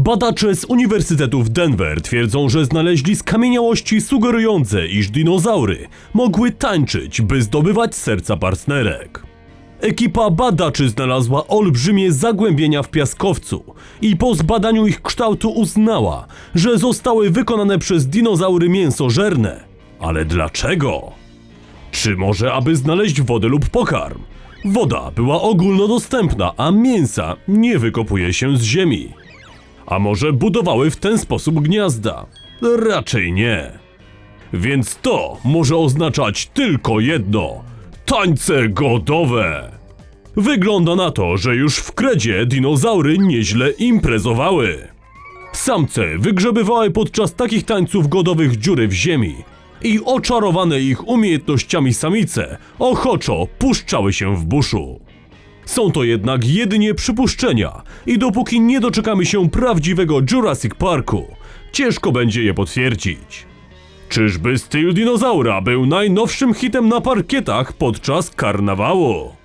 Badacze z Uniwersytetu w Denver twierdzą, że znaleźli skamieniałości sugerujące, iż dinozaury mogły tańczyć, by zdobywać serca partnerek. Ekipa badaczy znalazła olbrzymie zagłębienia w piaskowcu i po zbadaniu ich kształtu uznała, że zostały wykonane przez dinozaury mięsożerne. Ale dlaczego? Czy może aby znaleźć wodę lub pokarm? Woda była ogólnodostępna, a mięsa nie wykopuje się z ziemi. A może budowały w ten sposób gniazda? Raczej nie. Więc to może oznaczać tylko jedno: tańce godowe. Wygląda na to, że już w kredzie dinozaury nieźle imprezowały. Samce wygrzebywały podczas takich tańców godowych dziury w ziemi i oczarowane ich umiejętnościami samice ochoczo puszczały się w buszu. Są to jednak jedynie przypuszczenia i dopóki nie doczekamy się prawdziwego Jurassic Parku, ciężko będzie je potwierdzić. Czyżby styl dinozaura był najnowszym hitem na parkietach podczas karnawału?